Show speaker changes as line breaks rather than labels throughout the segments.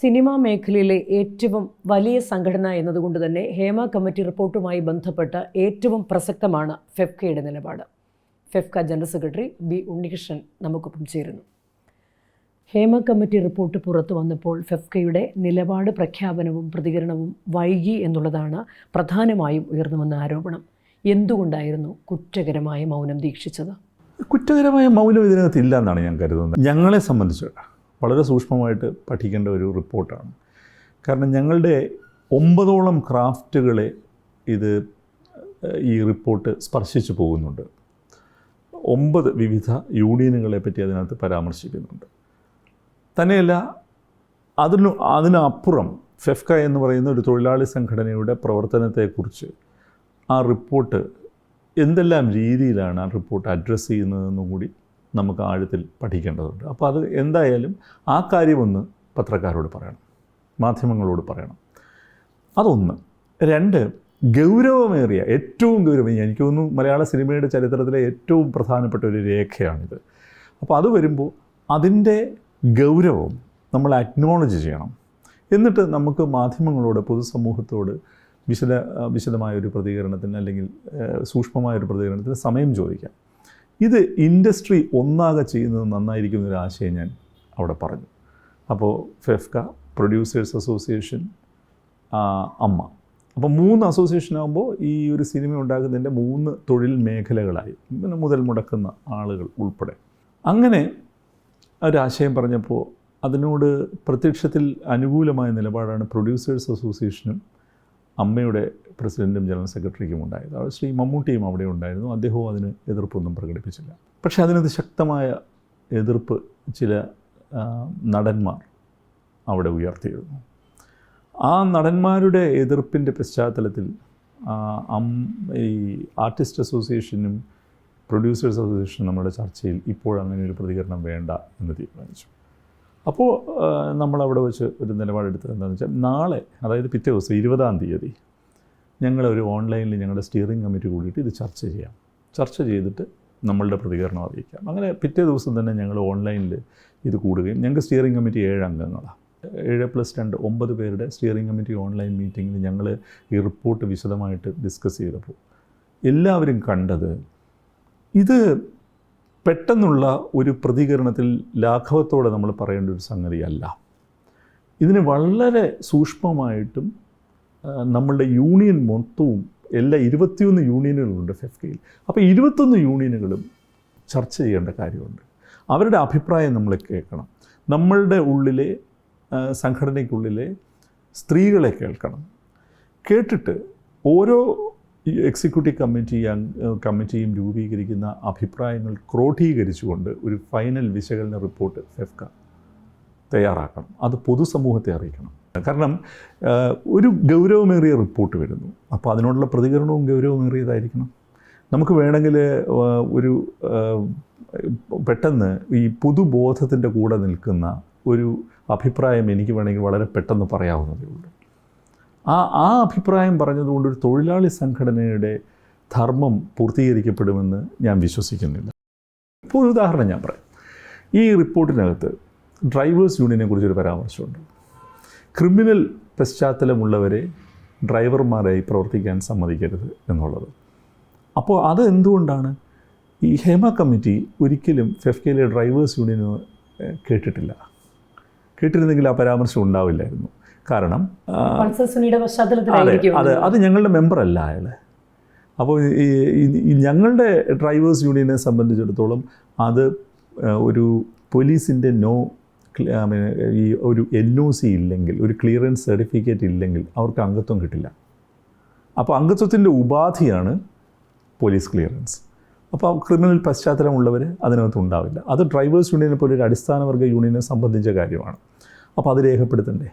Cinema മേഖലയിലെ ഏറ്റവും വലിയ സംഘടന എന്നതുകൊണ്ട് തന്നെ ഹേമ കമ്മിറ്റി റിപ്പോർട്ടുമായി ബന്ധപ്പെട്ട ഏറ്റവും പ്രസക്തമാണ് ഫെഫ്കയുടെ നിലപാട്. FEFKA general secretary B Unnikrishnan നമുക്കൊപ്പം ചേരുന്നു. ഹേമ കമ്മിറ്റി റിപ്പോർട്ട് പുറത്തു വന്നപ്പോൾ ഫെഫ്കയുടെ നിലപാട് പ്രഖ്യാപനവും പ്രതികരണവും വൈകി എന്നുള്ളതാണ് പ്രധാനമായും ഉയർന്നു വന്ന ആരോപണം. എന്തുകൊണ്ടായിരുന്നു കുറ്റകരമായ മൗനം ദീക്ഷിച്ചത്?
കുറ്റകരമായ മൗനം ഇതിനകത്ത് ഇല്ല എന്നാണ് ഞാൻ കരുതുന്നത്. ഞങ്ങളെ സംബന്ധിച്ച് വളരെ സൂക്ഷ്മമായിട്ട് പഠിക്കേണ്ട ഒരു റിപ്പോർട്ടാണ്. കാരണം ഞങ്ങളുടെ ഒമ്പതോളം ക്രാഫ്റ്റുകളെ ഇത് ഈ റിപ്പോർട്ട് സ്പർശിച്ചു പോകുന്നുണ്ട്. ഒമ്പത് വിവിധ യൂണിയനുകളെ പറ്റി അതിനകത്ത് പരാമർശിക്കുന്നുണ്ട്. തന്നെയല്ല അതിനു അതിനപ്പുറം ഫെഫ്ക എന്ന് പറയുന്ന ഒരു തൊഴിലാളി സംഘടനയുടെ പ്രവർത്തനത്തെക്കുറിച്ച് ആ റിപ്പോർട്ട് എന്തെല്ലാം രീതിയിലാണ് ആ റിപ്പോർട്ട് അഡ്രസ്സ് ചെയ്യുന്നതെന്നും കൂടി നമുക്ക് ആഴത്തിൽ പഠിക്കേണ്ടതുണ്ട്. അപ്പോൾ അത് എന്തായാലും ആ കാര്യമൊന്ന് പത്രക്കാരോട് പറയണം. മാധ്യമങ്ങളോട് പറയണം. അതൊന്ന്. രണ്ട് ഗൗരവമേറിയ ഏറ്റവും ഗൗരവം എനിക്ക് തോന്നുന്നു മലയാള സിനിമയുടെ ചരിത്രത്തിലെ ഏറ്റവും പ്രധാനപ്പെട്ട ഒരു രേഖയാണിത്. അപ്പോൾ അത് വരുമ്പോൾ അതിന്റെ ഗൗരവം നമ്മൾ അക്നോളജ് ചെയ്യണം. എന്നിട്ട് നമുക്ക് മാധ്യമങ്ങളോട് പൊതുസമൂഹത്തോട് വിശദ വിശദമായ ഒരു പ്രതികരണത്തിന് അല്ലെങ്കിൽ സൂക്ഷ്മമായൊരു പ്രതികരണത്തിന് സമയം ചോദിക്കാം. ഇത് ഇൻഡസ്ട്രി ഒന്നാകെ ചെയ്യുന്നത് നന്നായിരിക്കും എന്നൊരു ആശയം ഞാൻ അവിടെ പറഞ്ഞു. അപ്പോൾ ഫെഫ്ക പ്രൊഡ്യൂസേഴ്സ് അസോസിയേഷൻ അമ്മ. അപ്പോൾ മൂന്ന് അസോസിയേഷൻ ആകുമ്പോൾ ഈ ഒരു സിനിമ ഉണ്ടാക്കുന്നതിന്റെ മൂന്ന് തൊഴിൽ മേഖലകളായി. പിന്നെ മുതൽ മുടക്കുന്ന ആളുകൾ ഉൾപ്പെടെ. അങ്ങനെ ഒരാശയം പറഞ്ഞപ്പോൾ അതിനോട് പ്രത്യക്ഷത്തിൽ അനുകൂലമായ നിലപാടാണ് പ്രൊഡ്യൂസേഴ്സ് അസോസിയേഷനും അമ്മയുടെ പ്രസിഡന്റും ജനറൽ സെക്രട്ടറിക്കും ഉണ്ടായത്. ശ്രീ മമ്മൂട്ടിയും അവിടെ ഉണ്ടായിരുന്നു. അദ്ദേഹവും അതിന് എതിർപ്പൊന്നും പ്രകടിപ്പിച്ചില്ല. പക്ഷേ അതിനത് ശക്തമായ എതിർപ്പ് ചില നടന്മാർ അവിടെ ഉയർത്തിയിരുന്നു. ആ നടന്മാരുടെ എതിർപ്പിന്റെ പശ്ചാത്തലത്തിൽ ഈ ആർട്ടിസ്റ്റ് അസോസിയേഷനും പ്രൊഡ്യൂസേഴ്സ് അസോസിയേഷനും നമ്മുടെ ചർച്ചയിൽ ഇപ്പോൾ അങ്ങനെ ഒരു പ്രതികരണം വേണ്ട എന്ന് തീരുമാനിച്ചു. അപ്പോൾ നമ്മളവിടെ വെച്ച് ഒരു നിലപാടെടുത്തത് എന്താണെന്ന് വെച്ചാൽ നാളെ അതായത് പിറ്റേ ദിവസം ഇരുപതാം തീയതി ഞങ്ങളൊരു ഓൺലൈനിൽ ഞങ്ങളുടെ സ്റ്റിയറിംഗ് കമ്മിറ്റി കൂടിയിട്ട് ഇത് ചർച്ച ചെയ്യാം. ചർച്ച ചെയ്തിട്ട് നമ്മളുടെ പ്രതികരണം അറിയിക്കാം. അങ്ങനെ പിറ്റേ ദിവസം തന്നെ ഞങ്ങൾ ഓൺലൈനിൽ ഇത് കൂടുകയും ഞങ്ങൾക്ക് സ്റ്റിയറിംഗ് കമ്മിറ്റി ഏഴ് അംഗങ്ങളാണ് ഏഴ് പ്ലസ് രണ്ട് ഒമ്പത് പേരുടെ സ്റ്റിയറിംഗ് കമ്മിറ്റി ഓൺലൈൻ മീറ്റിങ്ങിൽ ഞങ്ങൾ ഈ റിപ്പോർട്ട് വിശദമായിട്ട് ഡിസ്കസ് ചെയ്തപ്പോൾ എല്ലാവരും കണ്ടത് ഇത് പെട്ടെന്നുള്ള ഒരു പ്രതികരണത്തിൽ ലാഘവത്തോടെ നമ്മൾ പറയേണ്ട ഒരു സംഗതിയല്ല. ഇതിന് വളരെ സൂക്ഷ്മമായിട്ടും നമ്മളുടെ യൂണിയൻ മൊത്തവും എല്ലാ ഇരുപത്തിയൊന്ന് യൂണിയനുകളുണ്ട് ഫെഫ്കയിൽ അപ്പോൾ ഇരുപത്തൊന്ന് യൂണിയനുകളും ചർച്ച ചെയ്യേണ്ട കാര്യമുണ്ട്. അവരുടെ അഭിപ്രായം നമ്മൾ കേൾക്കണം. നമ്മളുടെ ഉള്ളിലെ സംഘടനയ്ക്കുള്ളിലെ സ്ത്രീകളെ കേൾക്കണം. കേട്ടിട്ട് ഓരോ ഈ എക്സിക്യൂട്ടീവ് കമ്മിറ്റി കമ്മിറ്റിയും രൂപീകരിക്കുന്ന അഭിപ്രായങ്ങൾ ക്രോഡീകരിച്ചുകൊണ്ട് ഒരു ഫൈനൽ വിശകലന റിപ്പോർട്ട് ഫെഫ്ക തയ്യാറാക്കണം. അത് പൊതുസമൂഹത്തെ അറിയിക്കണം. കാരണം ഒരു ഗൗരവമേറിയ റിപ്പോർട്ട് വരുന്നു. അപ്പോൾ അതിനോടുള്ള പ്രതികരണവും ഗൗരവമേറിയതായിരിക്കണം. നമുക്ക് വേണമെങ്കിൽ ഒരു പെട്ടെന്ന് ഈ പൊതുബോധത്തിന്റെ കൂടെ നിൽക്കുന്ന ഒരു അഭിപ്രായം എനിക്ക് വേണമെങ്കിൽ വളരെ പെട്ടെന്ന് പറയാവുന്നതേ ഉള്ളൂ. ആ ആ അഭിപ്രായം പറഞ്ഞതുകൊണ്ട് ഒരു തൊഴിലാളി സംഘടനയുടെ ധർമ്മം പൂർത്തീകരിക്കപ്പെടുമെന്ന് ഞാൻ വിശ്വസിക്കുന്നില്ല. ഇപ്പോൾ ഒരു ഉദാഹരണം ഞാൻ പറയാം. ഈ റിപ്പോർട്ടിനകത്ത് ഡ്രൈവേഴ്സ് യൂണിയനെ കുറിച്ചൊരു പരാമർശമുണ്ട്. ക്രിമിനൽ പശ്ചാത്തലമുള്ളവരെ ഡ്രൈവർമാരായി പ്രവർത്തിക്കാൻ സമ്മതിക്കരുത് എന്നുള്ളത്. അപ്പോൾ അത് എന്തുകൊണ്ടാണ്? ഈ ഹേമ കമ്മിറ്റി ഒരിക്കലും ഫെഫ്കയിലെ ഡ്രൈവേഴ്സ് യൂണിയന് കേട്ടിട്ടില്ല. കേട്ടിരുന്നെങ്കിൽ ആ പരാമർശം ഉണ്ടാവില്ലായിരുന്നു. കാരണം അതെ അതെ ഞങ്ങളുടെ മെമ്പർ അല്ല അയാൾ അപ്പോൾ ഈ ഞങ്ങളുടെ ഡ്രൈവേഴ്സ് യൂണിയനെ സംബന്ധിച്ചിടത്തോളം അത് ഒരു പോലീസിന്റെ നോ ഈ ഒരു എൻ ഒ സി ഇല്ലെങ്കിൽ ഒരു ക്ലിയറൻസ് സർട്ടിഫിക്കറ്റ് ഇല്ലെങ്കിൽ അവർക്ക് അംഗത്വം കിട്ടില്ല. അപ്പോൾ അംഗത്വത്തിന്റെ ഉപാധിയാണ് പോലീസ് ക്ലിയറൻസ്. അപ്പോൾ ക്രിമിനൽ പശ്ചാത്തലമുള്ളവർ അതിനകത്ത് ഉണ്ടാവില്ല. അത് ഡ്രൈവേഴ്സ് യൂണിയനെ പോലെ ഒരു അടിസ്ഥാന വർഗ യൂണിയനെ സംബന്ധിച്ച കാര്യമാണ്. അപ്പോൾ അത് രേഖപ്പെടുത്തണ്ടേ?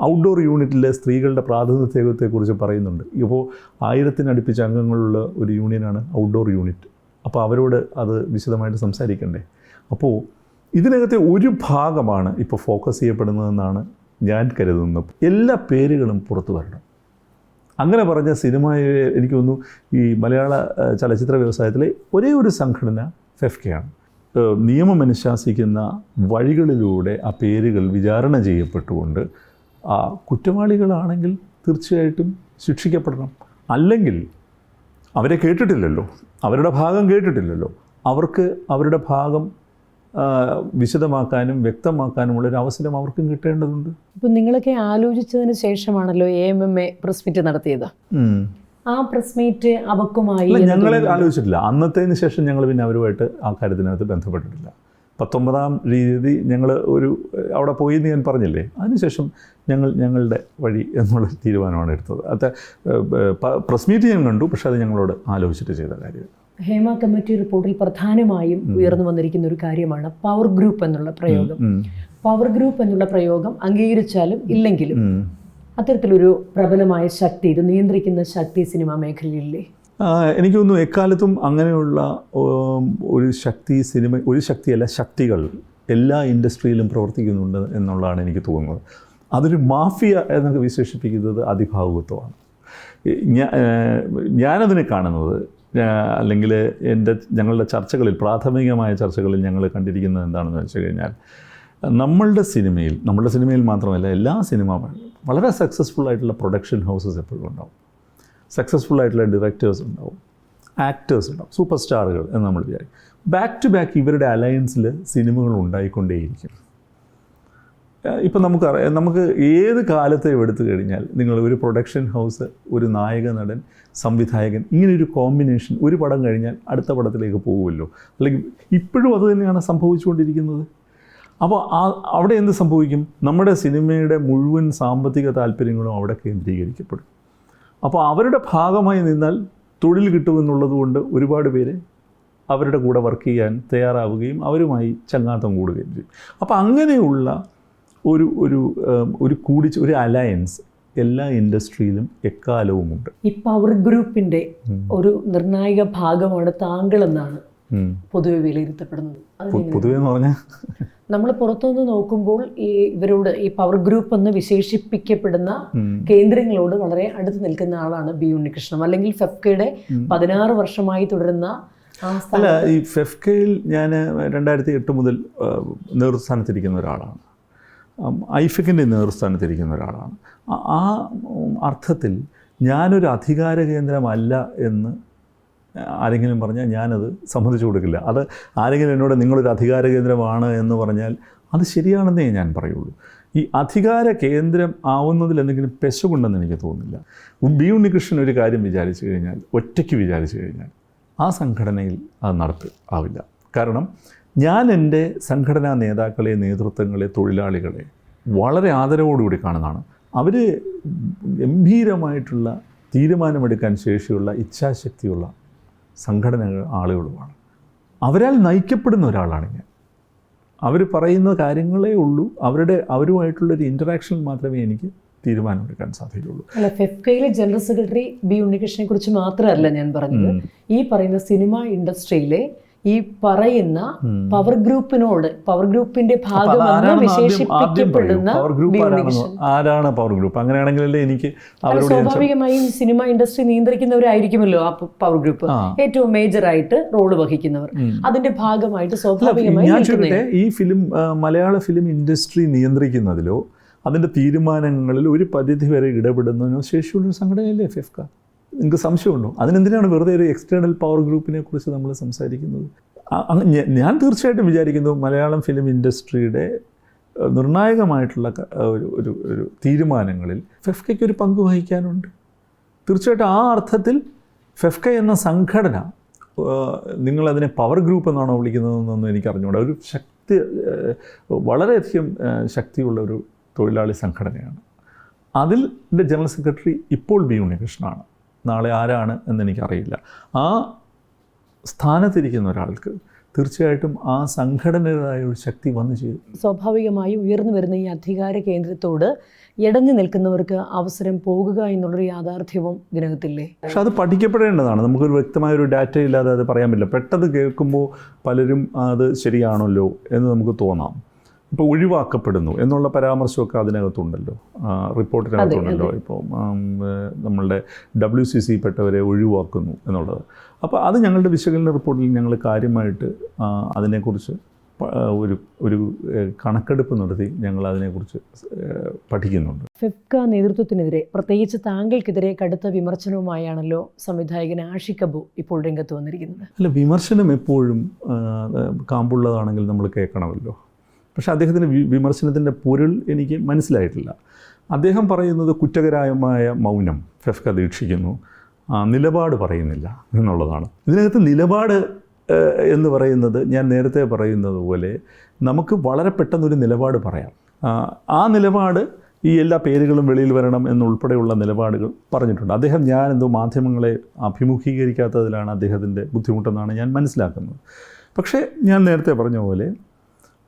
ഔട്ട്ഡോർ യൂണിറ്റിലെ സ്ത്രീകളുടെ പ്രാതിനിധ്യത്തെക്കുറിച്ച് പറയുന്നുണ്ട്. ഇപ്പോൾ ആയിരത്തിനടുപ്പിച്ച് അംഗങ്ങളുള്ള ഒരു യൂണിയനാണ് ഔട്ട്ഡോർ യൂണിറ്റ് അപ്പോൾ അവരോട് അത് വിശദമായിട്ട് സംസാരിക്കണ്ടേ? അപ്പോൾ ഇതിനകത്തെ ഒരു ഭാഗമാണ് ഇപ്പോൾ ഫോക്കസ് ചെയ്യപ്പെടുന്നതെന്നാണ് ഞാൻ കരുതുന്നത്. എല്ലാ പേരുകളും പുറത്തു വരണം. അങ്ങനെ പറഞ്ഞ സിനിമയെ എനിക്ക് തോന്നുന്നു ഈ മലയാള ചലച്ചിത്ര വ്യവസായത്തിലെ ഒരേ ഒരു സംഘടന ഫെഫ്കയാണ് നിയമം അനുശാസിക്കുന്ന വഴികളിലൂടെ ആ പേരുകൾ വിചാരണ ചെയ്യപ്പെട്ടുകൊണ്ട് കുറ്റവാളികളാണെങ്കിൽ തീർച്ചയായിട്ടും ശിക്ഷിക്കപ്പെടണം. അല്ലെങ്കിൽ അവരെ കേട്ടിട്ടില്ലല്ലോ. അവരുടെ ഭാഗം കേട്ടിട്ടില്ലല്ലോ. അവർക്ക് അവരുടെ ഭാഗം വിശദമാക്കാനും വ്യക്തമാക്കാനുമുള്ള ഒരു അവസരം അവർക്കും കിട്ടേണ്ടതുണ്ട്.
ഇപ്പം നിങ്ങളൊക്കെ ആലോചിച്ചതിന് ശേഷമാണല്ലോ A M M A press meet നടത്തിയത്. ആ പ്രസ് മീറ്റ് അവക്കുമായി
ഞങ്ങളെ. ആലോചിച്ചിട്ടില്ല. അന്നത്തേന് ശേഷം ഞങ്ങൾ പിന്നെ അവരുമായിട്ട് ആ കാര്യത്തിനകത്ത് ബന്ധപ്പെട്ടിട്ടില്ല. പത്തൊമ്പതാം രീതി ഞങ്ങൾ ഒരു അവിടെ പോയി എന്ന് ഞാൻ പറഞ്ഞില്ലേ? അതിനുശേഷം ഞങ്ങൾ ഞങ്ങളുടെ വഴി എന്നുള്ള തീരുമാനമാണ് എടുത്തത്. അത് പ്രസ് മീറ്റ് ഞാൻ കണ്ടു പക്ഷേ അത് ഞങ്ങളോട് ആലോചിച്ചിട്ട് ചെയ്ത കാര്യം.
ഹേമ കമ്മിറ്റി റിപ്പോർട്ടിൽ പ്രധാനമായും ഉയർന്നു വന്നിരിക്കുന്ന ഒരു കാര്യമാണ് പവർ ഗ്രൂപ്പ് എന്നുള്ള പ്രയോഗം. പവർ ഗ്രൂപ്പ് എന്നുള്ള പ്രയോഗം അംഗീകരിച്ചാലും ഇല്ലെങ്കിലും. അത്തരത്തിലൊരു പ്രബലമായ ശക്തി ഇത് നിയന്ത്രിക്കുന്ന ശക്തി സിനിമാ മേഖലയിലില്ലേ?
ആ, എനിക്ക് തോന്നുന്നു എക്കാലത്തും അങ്ങനെയുള്ള ഒരു ശക്തി സിനിമ ഒരു ശക്തിയല്ല ശക്തികൾ എല്ലാ ഇൻഡസ്ട്രിയിലും പ്രവർത്തിക്കുന്നുണ്ട് എന്നുള്ളതാണ് എനിക്ക് തോന്നുന്നത്. അതൊരു മാഫിയ എന്നൊക്കെ വിശേഷിപ്പിക്കുന്നത് അതിഭാവുകത്വമാണ്. ഞാനതിനെ കാണുന്നത് അല്ലെങ്കിൽ എന്റെ ഞങ്ങളുടെ ചർച്ചകളിൽ പ്രാഥമികമായ ചർച്ചകളിൽ ഞങ്ങൾ കണ്ടിരിക്കുന്നത് എന്താണെന്ന് വെച്ച് കഴിഞ്ഞാൽ നമ്മളുടെ സിനിമയിൽ നമ്മളുടെ സിനിമയിൽ മാത്രമല്ല എല്ലാ സിനിമ വളരെ സക്സസ്ഫുൾ ആയിട്ടുള്ള പ്രൊഡക്ഷൻ ഹൗസസ് എപ്പോഴും ഉണ്ടാവും. സക്സസ്ഫുൾ ആയിട്ടുള്ള ഡിറക്ടേഴ്സ് ഉണ്ടാവും. ആക്ടേഴ്സ് ഉണ്ടാവും. സൂപ്പർ സ്റ്റാറുകൾ എന്ന് നമ്മൾ വിചാരിക്കും. ബാക്ക് ടു ബാക്ക് ഇവരുടെ അലയൻസിൽ സിനിമകൾ ഉണ്ടായിക്കൊണ്ടേയിരിക്കും. ഇപ്പം നമുക്ക് നമുക്ക് ഏത് കാലത്തെ എടുത്തു കഴിഞ്ഞാൽ നിങ്ങൾ ഒരു പ്രൊഡക്ഷൻ ഹൗസ് ഒരു നായക നടൻ സംവിധായകൻ ഇങ്ങനെ ഒരു കോമ്പിനേഷൻ ഒരു പടം കഴിഞ്ഞാൽ അടുത്ത പടത്തിലേക്ക് പോകുമല്ലോ? അല്ലെങ്കിൽ ഇപ്പോഴും അത് തന്നെയാണ് സംഭവിച്ചുകൊണ്ടിരിക്കുന്നത്? അപ്പോൾ ആ അവിടെ എന്ത് സംഭവിക്കും? നമ്മുടെ സിനിമയുടെ മുഴുവൻ സാമ്പത്തിക താല്പര്യങ്ങളും അവിടെ കേന്ദ്രീകരിക്കപ്പെടും. അപ്പോൾ അവരുടെ ഭാഗമായി നിന്നാൽ തൊഴിൽ കിട്ടുമെന്നുള്ളത് കൊണ്ട് ഒരുപാട് പേര് അവരുടെ കൂടെ വർക്ക് ചെയ്യാൻ തയ്യാറാവുകയും അവരുമായി ചങ്ങാത്തം കൂടുകയും ചെയ്യും. അപ്പോൾ അങ്ങനെയുള്ള ഒരു ഒരു ഒരു കൂടി ഒരു അലയൻസ് എല്ലാ ഇൻഡസ്ട്രിയിലും എക്കാലവും ഉണ്ട്
ഈ പവർ ഗ്രൂപ്പിന്റെ ഒരു നിർണായക ഭാഗമാണ് താങ്കളെന്നാണ്
എന്നാണ്
പൊതുവെ വിലയിരുത്തപ്പെടുന്നത്.
പൊതുവെ എന്ന് പറഞ്ഞാൽ
നമ്മൾ പുറത്തുനിന്ന് നോക്കുമ്പോൾ ഈ ഇവരോട് ഈ പവർ ഗ്രൂപ്പ് എന്ന് വിശേഷിപ്പിക്കപ്പെടുന്ന കേന്ദ്രങ്ങളോട് വളരെ അടുത്ത് നിൽക്കുന്ന ആളാണ് ബി ഉണ്ണികൃഷ്ണൻ. അല്ലെങ്കിൽ ഫെഫ്കയുടെ പതിനാറ് വർഷമായി തുടരുന്ന
അല്ല ഈ ഫെഫ്കയിൽ ഞാൻ രണ്ടായിരത്തി എട്ട് മുതൽ നേതൃസ്ഥാനത്തിരിക്കുന്ന ഒരാളാണ്. ഐഫിക്കിന്റെ നേതൃസ്ഥാനത്തിരിക്കുന്ന ഒരാളാണ്. ആ- അർത്ഥത്തിൽ ഞാനൊരു അധികാര കേന്ദ്രമല്ല എന്ന് ആരെങ്കിലും പറഞ്ഞാൽ ഞാനത് സമ്മതിച്ചു കൊടുക്കില്ല. അത് ആരെങ്കിലും എന്നോട് നിങ്ങളൊരു അധികാര കേന്ദ്രമാണ് എന്ന് പറഞ്ഞാൽ അത് ശരിയാണെന്നേ ഞാൻ പറയുള്ളൂ. ഈ അധികാര കേന്ദ്രം ആവുന്നതിൽ എന്തെങ്കിലും പെശകുണ്ടെന്ന് എനിക്ക് തോന്നുന്നില്ല. ബി ഉണ്ണികൃഷ്ണൻ ഒരു കാര്യം വിചാരിച്ചു കഴിഞ്ഞാൽ ഒറ്റയ്ക്ക് വിചാരിച്ചു കഴിഞ്ഞാൽ ആ സംഘടനയിൽ അത് നടപ്പ് ആവില്ല. കാരണം ഞാൻ എന്റെ സംഘടനാ നേതാക്കളെ നേതൃത്വങ്ങളെ തൊഴിലാളികളെ വളരെ ആദരവോടുകൂടി കാണുന്നതാണ്. അവർ ഗംഭീരമായിട്ടുള്ള തീരുമാനമെടുക്കാൻ ശേഷിയുള്ള ഇച്ഛാശക്തിയുള്ള സംഘടനകൾ ആളുകളുമാണ്. അവരാൽ നയിക്കപ്പെടുന്ന ഒരാളാണ് ഞാൻ. അവർ പറയുന്ന കാര്യങ്ങളേ ഉള്ളൂ. അവരുടെ അവരുമായിട്ടുള്ളൊരു ഇന്ററാക്ഷൻ മാത്രമേ എനിക്ക് തീരുമാനമെടുക്കാൻ സാധിക്കുള്ളൂ
അല്ല ഫെഫ്കയിലെ ജനറൽ സെക്രട്ടറി ബി ഉണ്ണികൃഷ്ണനെ കുറിച്ച് മാത്രമല്ല ഞാൻ പറഞ്ഞത്. ഈ പറയുന്ന സിനിമ ഇൻഡസ്ട്രിയിലെ ഈ പറയുന്ന പവർ ഗ്രൂപ്പിനോട് പവർ ഗ്രൂപ്പിന്റെ ഭാഗമെന്ന്
ആദ്യം
വിശേഷിപ്പിക്കപ്പെടുന്ന
ആരാണ് പവർ ഗ്രൂപ്പ് അങ്ങനെയാണെങ്കിലല്ലേ എനിക്ക്
സ്വാഭാവികമായും സിനിമ ഇൻഡസ്ട്രി നിയന്ത്രിക്കുന്നവരായിരിക്കുമല്ലോ ആ പവർ ഗ്രൂപ്പ് ഏറ്റവും മേജർ ആയിട്ട് റോൾ വഹിക്കുന്നവർ. അതിന്റെ ഭാഗമായിട്ട് സ്വാഭാവികമായി
ഞാൻ ചോദിക്കട്ടെ ഈ ഫിലിം മലയാള ഫിലിം ഇൻഡസ്ട്രി നിയന്ത്രിക്കുന്നതിലോ അതിന്റെ തീരുമാനങ്ങളിൽ ഒരു പരിധി വരെ ഇടപെടുന്നതിനോ ശേഷിയുള്ള സംഘടനയല്ലേ ഫെഫ്ക നിങ്ങൾക്ക് സംശയമുണ്ടോ? അതിനെന്തിനാണ് വെറുതെ ഒരു എക്സ്റ്റേണൽ പവർ ഗ്രൂപ്പിനെ കുറിച്ച് നമ്മൾ സംസാരിക്കുന്നത്? ഞാൻ തീർച്ചയായിട്ടും വിചാരിക്കുന്നു മലയാളം ഫിലിം ഇൻഡസ്ട്രിയുടെ നിർണായകമായിട്ടുള്ള ഒരു ഒരു ഒരു തീരുമാനങ്ങളിൽ ഫെഫ്കയ്ക്ക് ഒരു പങ്ക് വഹിക്കാനുണ്ട്. തീർച്ചയായിട്ടും ആ അർത്ഥത്തിൽ ഫെഫ്ക എന്ന സംഘടന നിങ്ങളതിനെ പവർ ഗ്രൂപ്പ് എന്നാണോ വിളിക്കുന്നതെന്നൊന്നും എനിക്ക് അറിഞ്ഞുകൂടാ ഒരു ശക്തി വളരെയധികം ശക്തിയുള്ള ഒരു തൊഴിലാളി സംഘടനയാണ്. അതിൽ ജനറൽ സെക്രട്ടറി ഇപ്പോൾ ബി ഉണ്ണികൃഷ്ണനാണ്. നാളെ ആരാണ് എന്ന് എനിക്കറിയില്ല ആ സ്ഥാനത്തിരിക്കുന്ന ഒരാൾക്ക് തീർച്ചയായിട്ടും ആ സംഘടനയുടേതായ ഒരു ശക്തി വന്നു ചെയ്തു
സ്വാഭാവികമായി ഉയർന്നു വരുന്ന ഈ അധികാര കേന്ദ്രത്തോട് ഇടഞ്ഞു നിൽക്കുന്നവർക്ക് അവസരം പോകുക എന്നുള്ളൊരു യാഥാർത്ഥ്യവും ഇതിനകത്തില്ലേ?
പക്ഷെ അത് പഠിക്കപ്പെടേണ്ടതാണ്. നമുക്കൊരു വ്യക്തമായ ഒരു ഡാറ്റ ഇല്ലാതെ അത് പറയാൻ പറ്റില്ല. പെട്ടെന്ന് കേൾക്കുമ്പോൾ പലരും അത് ശരിയാണല്ലോ എന്ന് നമുക്ക് തോന്നാം. ഇപ്പോൾ ഒഴിവാക്കപ്പെടുന്നു എന്നുള്ള പരാമർശമൊക്കെ അതിനകത്തുണ്ടല്ലോ. റിപ്പോർട്ടിനകത്തുണ്ടല്ലോ. ഇപ്പോൾ നമ്മളുടെ ഡബ്ല്യു സി സി പെട്ടവരെ ഒഴിവാക്കുന്നു എന്നുള്ളത്. അപ്പോൾ അത് ഞങ്ങളുടെ വിശകലന റിപ്പോർട്ടിൽ ഞങ്ങൾ കാര്യമായിട്ട് അതിനെക്കുറിച്ച് ഒരു ഒരു കണക്കെടുപ്പ് നടത്തി ഞങ്ങൾ അതിനെക്കുറിച്ച് പഠിക്കുന്നുണ്ട്.
ഫെഫ്ക നേതൃത്വത്തിനെതിരെ പ്രത്യേകിച്ച് താങ്കൾക്കെതിരെ കടുത്ത വിമർശനവുമായാണല്ലോ സംവിധായകൻ ആഷി കബു ഇപ്പോൾ രംഗത്ത് വന്നിരിക്കുന്നത്.
അല്ല വിമർശനം എപ്പോഴും കാമ്പുള്ളതാണെങ്കിൽ നമ്മൾ കേൾക്കണമല്ലോ. പക്ഷേ അദ്ദേഹത്തിന്റെ വിമർശനത്തിന്റെ പൊരുൾ എനിക്ക് മനസ്സിലായിട്ടില്ല. അദ്ദേഹം പറയുന്നത് കുറ്റകരമായ മൗനം ഫെഫ്ക ദീക്ഷിക്കുന്നു. നിലപാട് പറയുന്നില്ല എന്നുള്ളതാണ്. ഇതിനകത്ത് നിലപാട് എന്ന് പറയുന്നത് ഞാൻ നേരത്തെ പറയുന്നത് പോലെ നമുക്ക് വളരെ പെട്ടെന്നൊരു നിലപാട് പറയാം. ആ നിലപാട് ഈ എല്ലാ പേരുകളും വെളിയിൽ വരണം എന്നുൾപ്പെടെയുള്ള നിലപാടുകൾ പറഞ്ഞിട്ടുണ്ട്. അദ്ദേഹം ഞാൻ എന്തോ മാധ്യമങ്ങളെ അഭിമുഖീകരിക്കാത്തതിലാണ് അദ്ദേഹത്തിന്റെ ബുദ്ധിമുട്ടെന്നാണ് ഞാൻ മനസ്സിലാക്കുന്നത്. പക്ഷേ ഞാൻ നേരത്തെ പറഞ്ഞ പോലെ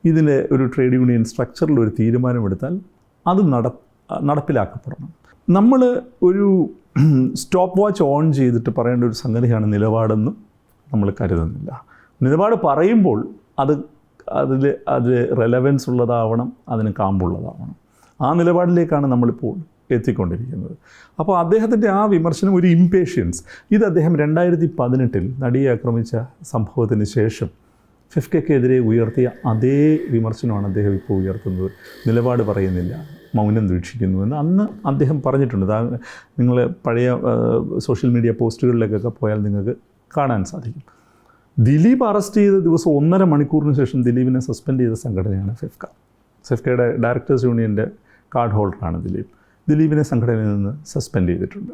ഇതിന് ഒരു ട്രേഡ് യൂണിയൻ സ്ട്രക്ചറിൽ ഒരു തീരുമാനമെടുത്താൽ അത് നട നടപ്പിലാക്കപ്പെടണം. നമ്മൾ ഒരു സ്റ്റോപ്പ് വാച്ച് ഓൺ ചെയ്തിട്ട് പറയേണ്ട ഒരു സംഗതിയാണ് നിലപാടെന്ന് നമ്മൾ കരുതുന്നില്ല. നിലപാട് പറയുമ്പോൾ അത് അതിൽ അത് റെലവൻസ് ഉള്ളതാവണം അതിന് കാമ്പുള്ളതാവണം. ആ നിലപാടിലേക്കാണ് നമ്മളിപ്പോൾ എത്തിക്കൊണ്ടിരിക്കുന്നത്. അപ്പോൾ അദ്ദേഹത്തിന്റെ ആ വിമർശനം ഒരു ഇമ്പേഷ്യൻസ് ഇത് അദ്ദേഹം രണ്ടായിരത്തി പതിനെട്ടിൽ നടിയെ ആക്രമിച്ച സംഭവത്തിന് ശേഷം ഫിഫ്കയ്ക്കെതിരെ ഉയർത്തിയ അതേ വിമർശനമാണ് അദ്ദേഹം ഇപ്പോൾ ഉയർത്തുന്നത്. നിലപാട് പറയുന്നില്ല. മൗനം വീക്ഷിക്കുന്നു എന്ന് അന്ന് അദ്ദേഹം പറഞ്ഞിട്ടുണ്ട്. നിങ്ങൾ പഴയ സോഷ്യൽ മീഡിയ പോസ്റ്റുകളിലേക്കൊക്കെ പോയാൽ നിങ്ങൾക്ക് കാണാൻ സാധിക്കും. ദിലീപ് അറസ്റ്റ് ചെയ്ത ദിവസം ഒന്നര മണിക്കൂറിന് ശേഷം ദിലീപിനെ സസ്പെൻഡ് ചെയ്ത സംഘടനയാണ് ഫിഫ്ക. ഫിഫ്കയുടെ ഡയറക്ടേഴ്സ് യൂണിയന്റെ കാർഡ് ഹോൾഡറാണ് ദിലീപ്. ദിലീപിനെ സംഘടനയിൽ നിന്ന് സസ്പെൻഡ് ചെയ്തിട്ടുണ്ട്.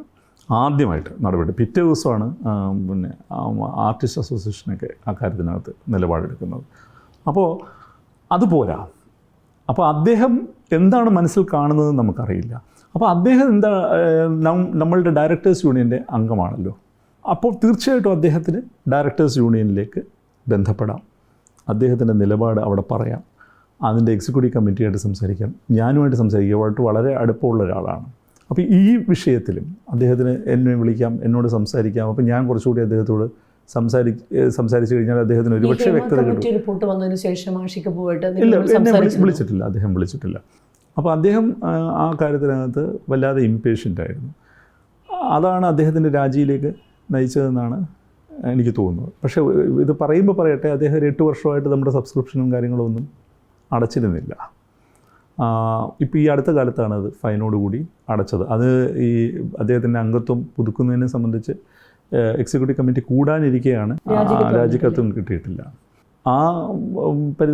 ആദ്യമായിട്ട് നടപടി. പിറ്റേ ദിവസമാണ് പിന്നെ ആർട്ടിസ്റ്റ് അസോസിയേഷനൊക്കെ ആ കാര്യത്തിനകത്ത് നിലപാടെടുക്കുന്നത്. അപ്പോൾ അതുപോരാ. അപ്പോൾ അദ്ദേഹം എന്താണ് മനസ്സിൽ കാണുന്നത് നമുക്കറിയില്ല. അപ്പോൾ അദ്ദേഹം എന്താ നമ്മളുടെ ഡയറക്ടേഴ്സ് യൂണിയന്റെ അംഗമാണല്ലോ. അപ്പോൾ തീർച്ചയായിട്ടും അദ്ദേഹത്തിന് ഡയറക്ടേഴ്സ് യൂണിയനിലേക്ക് ബന്ധപ്പെടാം. അദ്ദേഹത്തിന്റെ നിലപാട് അവിടെ പറയാം. അതിന്റെ എക്സിക്യൂട്ടീവ് കമ്മിറ്റിയായിട്ട് സംസാരിക്കാം. ഞാനുമായിട്ട് സംസാരിക്കുക വളരെ അടുപ്പമുള്ള ഒരാളാണ്. അപ്പോൾ ഈ വിഷയത്തിലും അദ്ദേഹത്തിന് എന്നെ വിളിക്കാം എന്നോട് സംസാരിക്കാം. അപ്പോൾ ഞാൻ കുറച്ചുകൂടി അദ്ദേഹത്തോട് സംസാരി സംസാരിച്ചു കഴിഞ്ഞാൽ അദ്ദേഹത്തിന് ഒരുപക്ഷെ വ്യക്തത കിട്ടും
റിപ്പോർട്ട് വന്നതിന് ശേഷം
ഇല്ല എന്നെ വിളിച്ചിട്ടില്ല. അദ്ദേഹം വിളിച്ചിട്ടില്ല. അപ്പോൾ അദ്ദേഹം ആ, ആ കാര്യത്തിനകത്ത് വല്ലാതെ ഇമ്പേഷ്യന്റ് ആയിരുന്നു. അതാണ് അദ്ദേഹത്തിന്റെ രാജിയിലേക്ക് നയിച്ചതെന്നാണ് എനിക്ക് തോന്നുന്നത്. പക്ഷേ ഇത് പറയുമ്പോൾ പറയട്ടെ അദ്ദേഹം ഒരു എട്ട് വർഷമായിട്ട് നമ്മുടെ സബ്സ്ക്രിപ്ഷനും കാര്യങ്ങളൊന്നും അടച്ചിരുന്നില്ല. ഇപ്പോൾ ഈ അടുത്ത കാലത്താണ് അത് ഫൈനോടുകൂടി അടച്ചത്. അത് ഈ അദ്ദേഹത്തിന്റെ അംഗത്വം പുതുക്കുന്നതിനെ സംബന്ധിച്ച് എക്സിക്യൂട്ടീവ് കമ്മിറ്റി കൂടാനിരിക്കെയാണ്
രാജിക്കത്ത്
രാജിക്കത്തും കിട്ടിയിട്ടില്ല. ആ പരി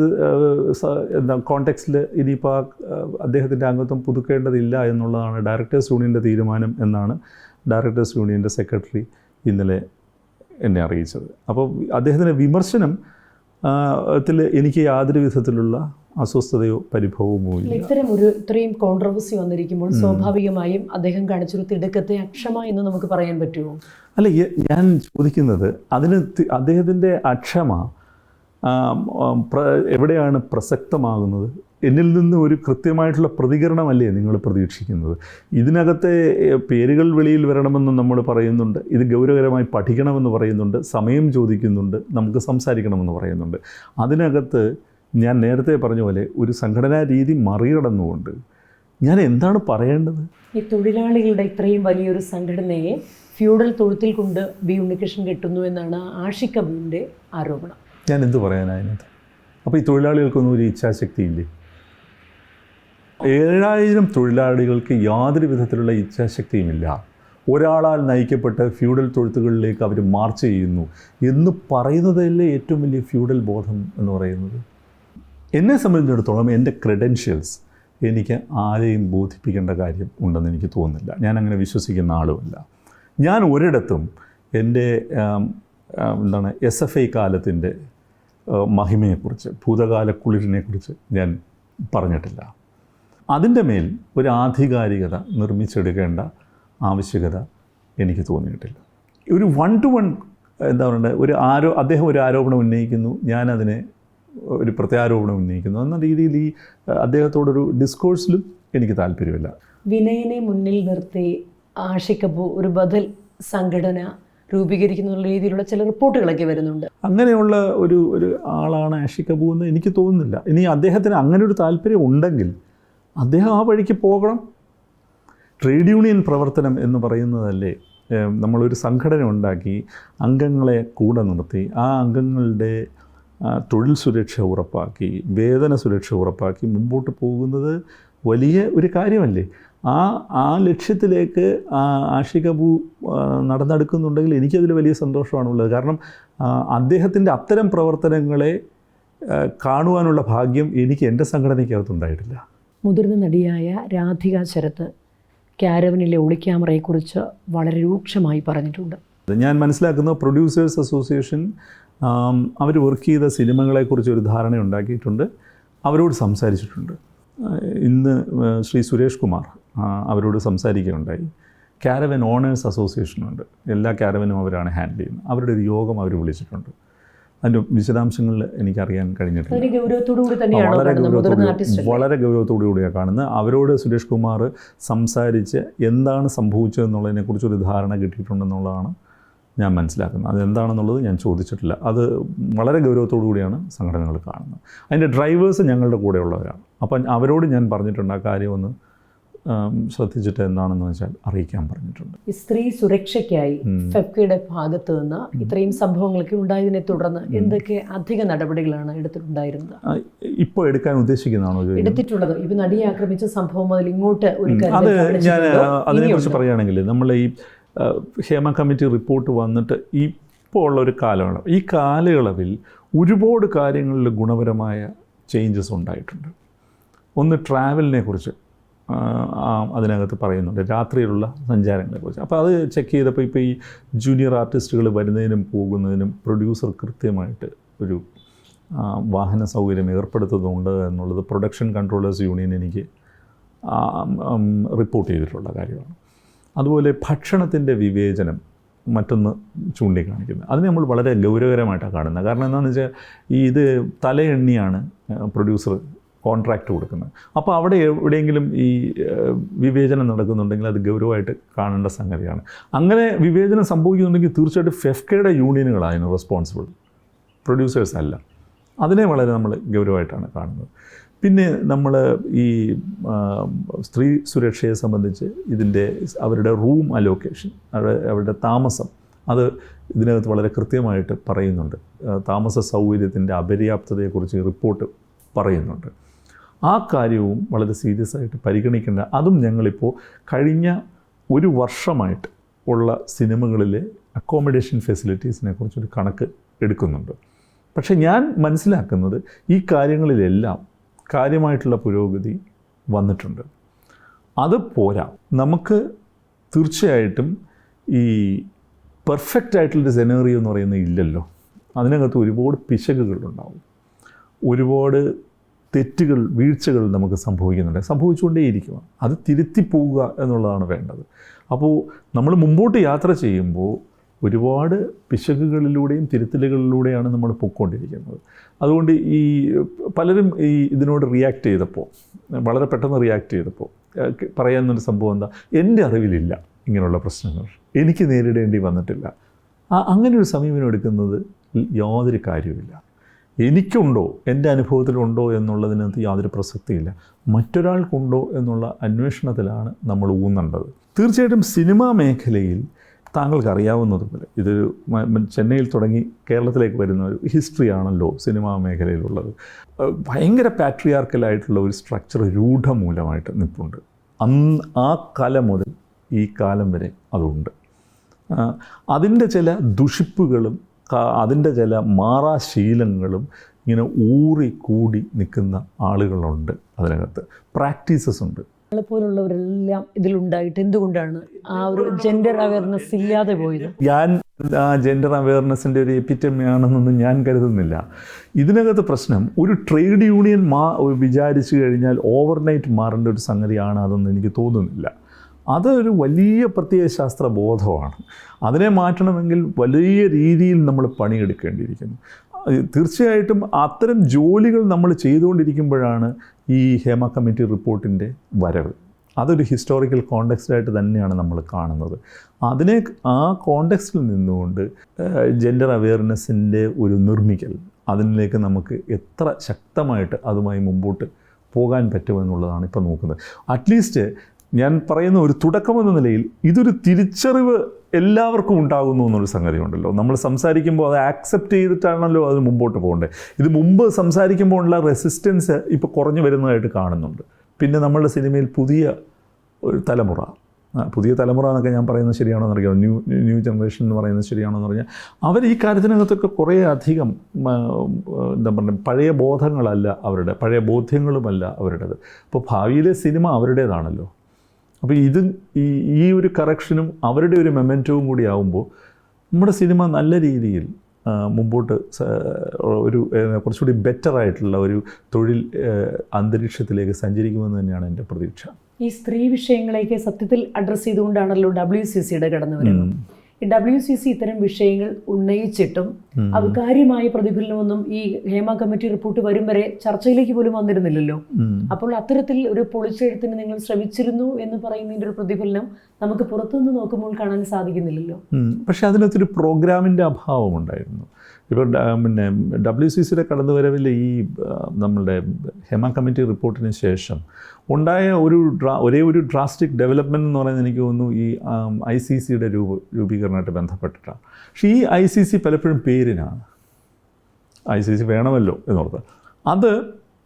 എന്താ കോണ്ടെക്സ്റ്റിൽ ഇനിയിപ്പോൾ ആ, അദ്ദേഹത്തിന്റെ അംഗത്വം പുതുക്കേണ്ടതില്ല എന്നുള്ളതാണ് ഡയറക്ടേഴ്സ് യൂണിയന്റെ തീരുമാനം എന്നാണ് ഡയറക്ടേഴ്സ് യൂണിയന്റെ സെക്രട്ടറി ഇന്നലെ എന്നെ അറിയിച്ചത്. അപ്പോൾ അദ്ദേഹത്തിന്റെ വിമർശനം ത്തിൽ എനിക്ക് യാതൊരു വിധത്തിലുള്ള അസ്വസ്ഥതയോ പരിഭവമോ ഇല്ല.
ഇത്തരം ഒരു ഇത്രയും കോൺട്രവേഴ്സി വന്നിരിക്കുമ്പോൾ സ്വാഭാവികമായും അദ്ദേഹം കാണിച്ചൊരു തിടുക്കത്തെ അക്ഷമ എന്ന് നമുക്ക് പറയാൻ പറ്റുമോ?
അല്ല ഞാൻ ചോദിക്കുന്നത് അതിന് അദ്ദേഹത്തിന്റെ അക്ഷമ എവിടെയാണ് പ്രസക്തമാകുന്നത്? എന്നിൽ നിന്ന് ഒരു കൃത്യമായിട്ടുള്ള പ്രതികരണമല്ലേ നിങ്ങൾ പ്രതീക്ഷിക്കുന്നത്? ഇതിനകത്തെ പേരുകൾ വെളിയിൽ വരണമെന്ന് നമ്മൾ പറയുന്നുണ്ട്. ഇത് ഗൗരവകരമായി പഠിക്കണമെന്ന് പറയുന്നുണ്ട്. സമയം ചോദിക്കുന്നുണ്ട്. നമുക്ക് സംസാരിക്കണമെന്ന് പറയുന്നുണ്ട്. അതിനകത്ത് ഞാൻ നേരത്തെ പറഞ്ഞ പോലെ ഒരു സംഘടനാ രീതി മറികടന്നുകൊണ്ട് ഞാൻ എന്താണ് പറയേണ്ടത്?
ഈ തൊഴിലാളികളുടെ ഇത്രയും വലിയൊരു സംഘടനയെ ഫ്യൂഡൽ തൊഴുത്തിൽ കൊണ്ട് ബി ഉണ്ണികൃഷ്ണൻ കെട്ടുന്നു എന്നാണ് ആഷിക് അബുവിന്റെ ആരോപണം.
ഞാൻ എന്ത് പറയാനായിരുന്നു അപ്പോൾ ഈ തൊഴിലാളികൾക്കൊന്നും ഒരു ഇച്ഛാശക്തി ഇല്ലേ ഏഴായിരം തൊഴിലാളികൾക്ക് യാതൊരു വിധത്തിലുള്ള ഇച്ഛാശക്തിയുമില്ല. ഒരാളാൽ നയിക്കപ്പെട്ട് ഫ്യൂഡൽ തൊഴുത്തുകളിലേക്ക് അവർ മാർച്ച് ചെയ്യുന്നു. എന്ന് പറയുന്നതല്ലേ ഏറ്റവും വലിയ ഫ്യൂഡൽ ബോധം എന്ന് പറയുന്നത്? എന്നെ സംബന്ധിച്ചിടത്തോളം എന്റെ ക്രെഡൻഷ്യൽസ് എനിക്ക് ആരെയും ബോധിപ്പിക്കേണ്ട കാര്യം ഉണ്ടെന്ന് എനിക്ക് തോന്നുന്നില്ല. ഞാൻ അങ്ങനെ വിശ്വസിക്കുന്ന ആളുമല്ല. ഞാൻ ഒരിടത്തും എന്റെ എന്താണ് എസ് എഫ് ഐ കാലത്തിന്റെ മഹിമയെക്കുറിച്ച് ഭൂതകാല കുളിരിനെക്കുറിച്ച് ഞാൻ പറഞ്ഞിട്ടില്ല. അതിന്റെ മേൽ ഒരു ആധികാരികത നിർമ്മിച്ചെടുക്കേണ്ട ആവശ്യകത എനിക്ക് തോന്നിയിട്ടില്ല. ഒരു വൺ ടു വൺ എന്താ പറയുക ഒരു ആരോ അദ്ദേഹം ഒരു ആരോപണം ഉന്നയിക്കുന്നു ഞാനതിനെ ഒരു പ്രത്യാരോപണം ഉന്നയിക്കുന്നു എന്ന രീതിയിൽ ഈ അദ്ദേഹത്തോടൊരു ഡിസ്കോഴ്സിലും എനിക്ക് താല്പര്യമില്ല.
വിനയനെ മുന്നിൽ നിർത്തി ആഷിക് ഒരു ബദൽ സംഘടന രൂപീകരിക്കുന്ന രീതിയിലുള്ള ചില റിപ്പോർട്ടുകളൊക്കെ വരുന്നുണ്ട്.
അങ്ങനെയുള്ള ഒരു ഒരു ആളാണ് ആഷി കപൂർ എന്ന് എനിക്ക് തോന്നുന്നില്ല. ഇനി അദ്ദേഹത്തിന് അങ്ങനെ ഒരു താല്പര്യം ഉണ്ടെങ്കിൽ അദ്ദേഹം ആ വഴിക്ക് പോകണം. ട്രേഡ് യൂണിയൻ പ്രവർത്തനം എന്ന് പറയുന്നതല്ലേ നമ്മളൊരു സംഘടന ഉണ്ടാക്കി അംഗങ്ങളെ കൂടെ നിർത്തി ആ അംഗങ്ങളുടെ തൊഴിൽ സുരക്ഷ ഉറപ്പാക്കി വേതന സുരക്ഷ ഉറപ്പാക്കി മുമ്പോട്ട് പോകുന്നത് വലിയ ഒരു കാര്യമല്ലേ. ആ ആ ലക്ഷ്യത്തിലേക്ക് ആ ആഷികബു നടന്നെടുക്കുന്നുണ്ടെങ്കിൽ എനിക്കതിൽ വലിയ സന്തോഷമാണുള്ളത്. കാരണം അദ്ദേഹത്തിന്റെ അത്തരം പ്രവർത്തനങ്ങളെ കാണുവാനുള്ള ഭാഗ്യം എനിക്ക് എന്റെ സംഘടനയ്ക്കകത്തുണ്ടായിട്ടില്ല.
മുതിർന്ന നടിയായ രാധിക ശരത്ത് ക്യാരവനിലെ ഒളിക്യാമറയെക്കുറിച്ച് വളരെ രൂക്ഷമായി പറഞ്ഞിട്ടുണ്ട്.
ഞാൻ മനസ്സിലാക്കുന്ന. പ്രൊഡ്യൂസേഴ്സ് അസോസിയേഷൻ അവർ വർക്ക് ചെയ്ത സിനിമകളെക്കുറിച്ച് ഒരു ധാരണ ഉണ്ടാക്കിയിട്ടുണ്ട്. അവരോട് സംസാരിച്ചിട്ടുണ്ട്. ഇന്ന് ശ്രീ സുരേഷ് കുമാർ അവരോട് സംസാരിക്കുകയുണ്ടായി. കാരവൻ ഓണേഴ്സ് അസോസിയേഷനുണ്ട്. എല്ലാ കാരവനും അവരാണ് ഹാൻഡിൽ ചെയ്യുന്നത്. അവരുടെ ഒരു യോഗം അവർ വിളിച്ചിട്ടുണ്ട്. അതിന്റെ വിശദാംശങ്ങളിൽ എനിക്കറിയാൻ
കഴിഞ്ഞിട്ടുണ്ട്
വളരെ ഗൗരവത്തോടു വളരെ ഗൗരവത്തോടു കൂടിയാണ് കാണുന്നത്. അവരോട് സുരേഷ് കുമാർ സംസാരിച്ച് എന്താണ് സംഭവിച്ചതെന്നുള്ളതിനെക്കുറിച്ച് ഒരു ധാരണ കിട്ടിയിട്ടുണ്ടെന്നുള്ളതാണ് ഞാൻ മനസ്സിലാക്കുന്നത്. അതെന്താണെന്നുള്ളത് ഞാൻ ചോദിച്ചിട്ടില്ല. അത് വളരെ ഗൗരവത്തോടു കൂടിയാണ് സംഘടനകൾ കാണുന്നത്. അതിന്റെ ഡ്രൈവേഴ്സ് ഞങ്ങളുടെ കൂടെയുള്ളവരാണ്. അപ്പം അവരോട് ഞാൻ പറഞ്ഞിട്ടുണ്ട് ആ കാര്യം ഒന്ന് ആം, ശ്രദ്ധിച്ചിട്ട് എന്താണെന്ന് വെച്ചാൽ അറിയിക്കാൻ പറഞ്ഞിട്ടുണ്ട്.
സ്ത്രീ സുരക്ഷയ്ക്കായി ഫെഫ്കയുടെ ഭാഗത്തു നിന്ന് ഇത്രയും സംഭവങ്ങളൊക്കെ ഉണ്ടായതിനെ തുടർന്ന് എന്തൊക്കെ അധിക നടപടികളാണ് എടുത്തിട്ടുണ്ടായിരുന്നത്?
ഇപ്പോൾ എടുക്കാൻ ഉദ്ദേശിക്കുന്നതാണോ
എടുത്തിട്ടുള്ളത്. ഇപ്പൊ നടിയെ ആക്രമിച്ച സംഭവം മുതൽ ഇങ്ങോട്ട് ഒരു
അത് ഞാൻ അതിനെക്കുറിച്ച്? പറയുകയാണെങ്കിൽ നമ്മൾ ഈ ക്ഷേമ ഹേമ കമ്മിറ്റി റിപ്പോർട്ട് വന്നിട്ട് ഇപ്പോൾ ഉള്ള ഒരു കാലയളവ്. ഈ കാലയളവിൽ ഒരുപാട് കാര്യങ്ങളിൽ ഗുണപരമായ ചേഞ്ചസ് ഉണ്ടായിട്ടുണ്ട്. ഒന്ന് ട്രാവലിനെ കുറിച്ച്. അതിനകത്ത് പറയുന്നുണ്ട്. രാത്രിയിലുള്ള സഞ്ചാരങ്ങളെക്കുറിച്ച്. അപ്പോൾ അത് ചെക്ക് ചെയ്തപ്പോൾ ഇപ്പോൾ ഈ ജൂനിയർ ആർട്ടിസ്റ്റുകൾ വരുന്നതിനും പോകുന്നതിനും പ്രൊഡ്യൂസർ കൃത്യമായിട്ട് ഒരു വാഹന സൗകര്യം ഏർപ്പെടുത്തുന്നുണ്ട് എന്നുള്ളത് പ്രൊഡക്ഷൻ കൺട്രോളേഴ്സ് യൂണിയൻ എനിക്ക് റിപ്പോർട്ട് ചെയ്തിട്ടുള്ള കാര്യമാണ്. അതുപോലെ ഭക്ഷണത്തിന്റെ വിവേചനം മറ്റൊന്ന് ചൂണ്ടിക്കാണിക്കുന്നത് അതിനെ നമ്മൾ വളരെ ഗൗരവകരമായിട്ടാണ് കാണുന്നത്. കാരണം എന്താണെന്ന് വെച്ചാൽ ഈ ഇത് തലയെണ്ണിയാണ് പ്രൊഡ്യൂസർ കോൺട്രാക്റ്റ് കൊടുക്കുന്നത്. അപ്പോൾ അവിടെ എവിടെയെങ്കിലും ഈ വിവേചനം നടക്കുന്നുണ്ടെങ്കിൽ അത് ഗൗരവമായിട്ട് കാണേണ്ട സംഗതിയാണ്. അങ്ങനെ വിവേചനം സംഭവിക്കുന്നുണ്ടെങ്കിൽ തീർച്ചയായിട്ടും ഫെഫ്കയുടെ യൂണിയനുകളാണ് റെസ്പോൺസിബിൾ പ്രൊഡ്യൂസേഴ്സ് അല്ല. അതിനെ വളരെ നമ്മൾ ഗൗരവമായിട്ടാണ് കാണുന്നത്. പിന്നെ നമ്മൾ ഈ സ്ത്രീ സുരക്ഷയെ സംബന്ധിച്ച് ഇതിന്റെ അവരുടെ റൂം അലോക്കേഷൻ അവരുടെ താമസം അത് ഇതിനകത്ത് വളരെ കൃത്യമായിട്ട് പറയുന്നുണ്ട്. താമസ സൗകര്യത്തിന്റെ അപര്യാപ്തതയെക്കുറിച്ച് റിപ്പോർട്ട് പറയുന്നുണ്ട്. ആ കാര്യവും വളരെ സീരിയസ് ആയിട്ട് പരിഗണിക്കേണ്ട. അതും ഞങ്ങളിപ്പോൾ കഴിഞ്ഞ ഒരു വർഷമായിട്ട് ഉള്ള സിനിമകളിലെ അക്കോമഡേഷൻ ഫെസിലിറ്റീസിനെ കുറിച്ചൊരു കണക്ക് എടുക്കുന്നുണ്ട്. പക്ഷേ ഞാൻ മനസ്സിലാക്കുന്നത് ഈ കാര്യങ്ങളിലെല്ലാം കാര്യമായിട്ടുള്ള പുരോഗതി വന്നിട്ടുണ്ട്. അത് പോരാ. നമുക്ക് തീർച്ചയായിട്ടും ഈ പെർഫെക്റ്റ് ആയിട്ടുള്ളൊരു സെനേറിയോ എന്ന് പറയുന്നത് ഇല്ലല്ലോ. അതിനകത്ത് ഒരുപാട് പിശകുകളുണ്ടാവും ഒരുപാട് തെറ്റുകൾ വീഴ്ചകൾ നമുക്ക് സംഭവിക്കുന്നുണ്ട്. സംഭവിച്ചുകൊണ്ടേയിരിക്കുക. അത് തിരുത്തി പോവുക എന്നുള്ളതാണ് വേണ്ടത്. അപ്പോൾ നമ്മൾ മുമ്പോട്ട് യാത്ര ചെയ്യുമ്പോൾ ഒരുപാട് പിശകുകളിലൂടെയും തിരുത്തലുകളിലൂടെയാണ് നമ്മൾ പൊയ്ക്കൊണ്ടിരിക്കുന്നത്. അതുകൊണ്ട് ഈ പലരും ഈ ഇതിനോട് റിയാക്ട് ചെയ്തപ്പോൾ വളരെ പെട്ടെന്ന് റിയാക്ട് ചെയ്തപ്പോൾ പറയാനൊരു സംഭവം എന്താ? എന്റെ അറിവിലില്ല ഇങ്ങനെയുള്ള പ്രശ്നങ്ങൾ. എനിക്ക് നേരിടേണ്ടി വന്നിട്ടില്ല. അങ്ങനെ ഒരു സമീപനം എടുക്കുന്നത് യാതൊരു കാര്യവുമില്ല. എനിക്കുണ്ടോ? എന്റെ അനുഭവത്തിലുണ്ടോ എന്നുള്ളതിനകത്ത് യാതൊരു പ്രസക്തിയില്ല. മറ്റൊരാൾക്കുണ്ടോ എന്നുള്ള അന്വേഷണത്തിലാണ് നമ്മൾ ഊന്നേണ്ടത്. തീർച്ചയായിട്ടും സിനിമാ മേഖലയിൽ താങ്കൾക്ക് അറിയാവുന്നതുപോലെ ഇതൊരു ചെന്നൈയിൽ തുടങ്ങി കേരളത്തിലേക്ക് വരുന്ന ഒരു ഹിസ്റ്ററിയാണല്ലോ സിനിമാ മേഖലയിലുള്ളത്. ഭയങ്കര പാട്രിയാർക്കലായിട്ടുള്ള ഒരു സ്ട്രക്ചർ രൂഢമൂലമായിട്ട് നിൽപ്പുണ്ട് അന്ന് ആ കാലം മുതൽ ഈ കാലം വരെ അതുണ്ട്. അതിന്റെ ചില ദുഷിപ്പുകളും അതിന്റെ ചില മാറാശീലങ്ങളും ഇങ്ങനെ ഊറി കൂടി നിൽക്കുന്ന ആളുകളുണ്ട് അതിനകത്ത്. പ്രാക്ടീസസ് ഉണ്ട്.
പോലുള്ളവരെല്ലാം ഇതിലുണ്ടായിട്ട് എന്തുകൊണ്ടാണ് ആ ഒരു ജെൻഡർ അവയർനെസ് ഇല്ലാതെ പോയത്?
ഞാൻ ആ ജെൻഡർ അവയർനെസ്സിന്റെ ഒരു എപ്പിറ്റമിയാണെന്നൊന്നും ഞാൻ കരുതുന്നില്ല. ഇതിനകത്ത് പ്രശ്നം ഒരു ട്രേഡ് യൂണിയൻ മാ വിചാരിച്ചു കഴിഞ്ഞാൽ ഓവർനൈറ്റ് മാറേണ്ട ഒരു സംഗതിയാണ് അതെന്ന് എനിക്ക് തോന്നുന്നില്ല. അതൊരു വലിയ പ്രത്യയശാസ്ത്ര ബോധമാണ് അതിനെ മാറ്റണമെങ്കിൽ വലിയ രീതിയിൽ നമ്മൾ പണിയെടുക്കേണ്ടിയിരിക്കുന്നു. തീർച്ചയായിട്ടും അത്തരം ജോലികൾ നമ്മൾ ചെയ്തുകൊണ്ടിരിക്കുമ്പോഴാണ് ഈ ഹേമ കമ്മിറ്റി റിപ്പോർട്ടിന്റെ വരവ്. അതൊരു ഹിസ്റ്റോറിക്കൽ കോണ്ടെക്സ്റ്റായിട്ട് തന്നെയാണ് നമ്മൾ കാണുന്നത്. അതിനെ ആ കോണ്ടെക്സ്റ്റിൽ നിന്നുകൊണ്ട് ജെൻഡർ അവെയർനെസ്സിന്റെ ഒരു നിർമ്മിക്കൽ അതിലേക്ക് നമുക്ക് എത്ര ശക്തമായിട്ട് അതുമായി മുമ്പോട്ട് പോകാൻ പറ്റുമെന്നുള്ളതാണ് ഇപ്പോൾ നോക്കുന്നത്. അറ്റ്ലീസ്റ്റ് ഞാൻ പറയുന്ന ഒരു തുടക്കമെന്ന നിലയിൽ ഇതൊരു തിരിച്ചറിവ് എല്ലാവർക്കും ഉണ്ടാകുന്നു എന്നൊരു സംഗതി ഉണ്ടല്ലോ നമ്മൾ സംസാരിക്കുമ്പോൾ അത് ആക്സെപ്റ്റ് ചെയ്തിട്ടാണല്ലോ അത് മുമ്പോട്ട് പോകേണ്ടത് ഇത് മുമ്പ് സംസാരിക്കുമ്പോൾ ഉള്ള റെസിസ്റ്റൻസ് ഇപ്പോൾ കുറഞ്ഞു വരുന്നതായിട്ട് കാണുന്നുണ്ട്. പിന്നെ നമ്മളുടെ സിനിമയിൽ പുതിയ ഒരു തലമുറ പുതിയ തലമുറ എന്നൊക്കെ ഞാൻ പറയുന്നത് ശരിയാണോ എന്ന് എന്നറിയാം ന്യൂ ന്യൂ ജനറേഷൻ എന്ന് പറയുന്നത് ശരിയാണോ എന്ന് പറഞ്ഞാൽ അവർ ഈ കാര്യത്തിനകത്തൊക്കെ കുറേ അധികം എന്താ പറയുക പഴയ ബോധങ്ങളല്ല അവരുടെ പഴയ ബോധ്യങ്ങളുമല്ല അവരുടേത്. അപ്പോൾ ഭാവിയിലെ സിനിമ അവരുടേതാണല്ലോ. അപ്പോൾ ഇത് ഈ ഈ ഒരു കറക്ഷനും അവരുടെ ഒരു മെമെന്റവും കൂടി ആകുമ്പോൾ നമ്മുടെ സിനിമ നല്ല രീതിയിൽ മുമ്പോട്ട് ഒരു കുറച്ചുകൂടി ബെറ്റർ ആയിട്ടുള്ള ഒരു തൊഴിൽ അന്തരീക്ഷത്തിലേക്ക് സഞ്ചരിക്കുമെന്ന് തന്നെയാണ് എന്റെ പ്രതീക്ഷ.
ഈ സ്ത്രീ വിഷയങ്ങളേക്ക് സത്യത്തിൽ അഡ്രസ്സ് ചെയ്തുകൊണ്ടാണല്ലോ ഡബ്ല്യു സി സിയുടെ കടന്നു വരുന്നത് ഡബ്ല്യു സി സി ഇത്തരം വിഷയങ്ങൾ ഉന്നയിച്ചിട്ടും അത് കാര്യമായ പ്രതിഫലനമൊന്നും ഈ ഹേമ കമ്മിറ്റി റിപ്പോർട്ട് വരും വരെ ചർച്ചയിലേക്ക് പോലും വന്നിരുന്നില്ലല്ലോ. അപ്പോൾ അത്തരത്തിൽ ഒരു പൊളിച്ചെഴുത്തിന് നിങ്ങൾ ശ്രമിച്ചിരുന്നു എന്ന് പറയുന്നതിന്റെ ഒരു പ്രതിഫലനം നമുക്ക് പുറത്തുനിന്ന് നോക്കുമ്പോൾ കാണാൻ സാധിക്കുന്നില്ലല്ലോ.
പക്ഷെ അതിനകത്തൊരു പ്രോഗ്രാമിന്റെ അഭാവം അഭാവമുണ്ടായിരുന്നു. ഇപ്പോൾ പിന്നെ ഡബ്ല്യു സി സിയുടെ കടന്നുവരവിൽ ഈ നമ്മളുടെ ഹെമ കമ്മിറ്റി റിപ്പോർട്ടിന് ശേഷം ഉണ്ടായ ഒരു ഡ്രാ ഒരേ ഒരു ഡ്രാസ്റ്റിക് ഡെവലപ്മെന്റ് എന്ന് പറയുന്നത് എനിക്ക് തോന്നുന്നു ഈ ഐ സി സിയുടെ രൂപ രൂപീകരണമായിട്ട് ബന്ധപ്പെട്ടിട്ടാണ്. പക്ഷേ ഈ ഐ സി സി പലപ്പോഴും പേരിനാണ്. ഐ സി സി വേണമല്ലോ എന്നോർത്ത് അത്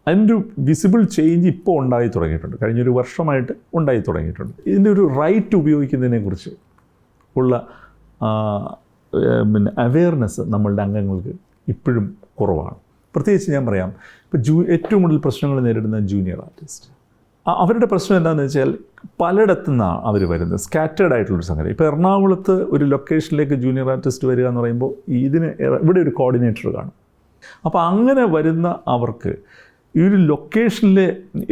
അതിന്റെ വിസിബിൾ ചേഞ്ച് ഇപ്പോൾ ഉണ്ടായി തുടങ്ങിയിട്ടുണ്ട്. കഴിഞ്ഞൊരു വർഷമായിട്ട് ഉണ്ടായി തുടങ്ങിയിട്ടുണ്ട്. ഇതിന്റെ ഒരു റൈറ്റ് ഉപയോഗിക്കുന്നതിനെക്കുറിച്ച് ഉള്ള പിന്നെ അവെയർനെസ് നമ്മളുടെ അംഗങ്ങൾക്ക് ഇപ്പോഴും കുറവാണ്. പ്രത്യേകിച്ച് ഞാൻ പറയാം ഇപ്പോൾ ജൂ ഏറ്റവും കൂടുതൽ പ്രശ്നങ്ങൾ നേരിടുന്ന ജൂനിയർ ആർട്ടിസ്റ്റ് അവരുടെ പ്രശ്നം എന്താണെന്ന് വെച്ചാൽ പലയിടത്തു നിന്നാണ് അവർ വരുന്നത് സ്കാറ്റേഡ് ആയിട്ടുള്ളൊരു സംഗതി. ഇപ്പോൾ എറണാകുളത്ത് ഒരു ലൊക്കേഷനിലേക്ക് ജൂനിയർ ആർട്ടിസ്റ്റ് വരിക എന്ന് പറയുമ്പോൾ ഇതിന് ഇവിടെ ഒരു കോർഡിനേറ്റർ കാണും. അപ്പോൾ അങ്ങനെ വരുന്ന അവർക്ക് ഈ ഒരു ലൊക്കേഷനിലെ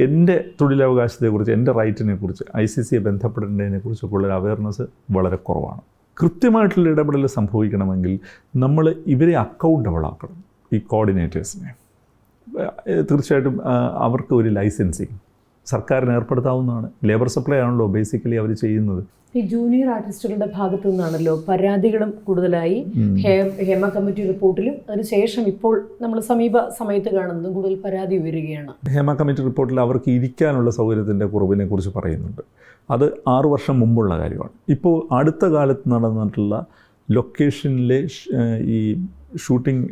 എന്റെ തൊഴിലവകാശത്തെക്കുറിച്ച് എന്റെ റൈറ്റിനെ കുറിച്ച് ഐ സി സിയെ ബന്ധപ്പെടേണ്ടതിനെ കുറിച്ചൊക്കെ ഉള്ള അവയർനെസ് വളരെ കുറവാണ്. കൃത്യമായിട്ടുള്ള ഇടപെടൽ സംഭവിക്കണമെങ്കിൽ നമ്മൾ ഇവരെ അക്കൗണ്ടബിൾ ആക്കണം ഈ കോർഡിനേറ്റേഴ്സിനെ തീർച്ചയായിട്ടും അവർക്ക് ഒരു ലൈസൻസിങ് സർക്കാരിന് ഏർപ്പെടുത്താവുന്നതാണ്. ലേബർ സപ്ലൈ ആണല്ലോ ബേസിക്കലി അവർ ചെയ്യുന്നത്.
ഈ ജൂനിയർ ആർട്ടിസ്റ്റുകളുടെ ഭാഗത്തു നിന്നാണല്ലോ പരാതികളും കൂടുതലായി. ഹേമ കമ്മിറ്റി റിപ്പോർട്ടിലും അതിനുശേഷം ഇപ്പോൾ നമ്മൾ സമീപ സമയത്ത് കാണുന്നത് കൂടുതൽ പരാതി ഉയരുകയാണ്.
ഹേമ കമ്മിറ്റി റിപ്പോർട്ടിൽ അവർക്ക് ഇരിക്കാനുള്ള സൗകര്യത്തിന്റെ കുറവിനെ കുറിച്ച് പറയുന്നുണ്ട്. അത് ആറു വർഷം മുമ്പുള്ള കാര്യമാണ്. ഇപ്പോൾ അടുത്ത കാലത്ത് നടന്നിട്ടുള്ള ലൊക്കേഷനിലെ ഈ ഷൂട്ടിംഗ്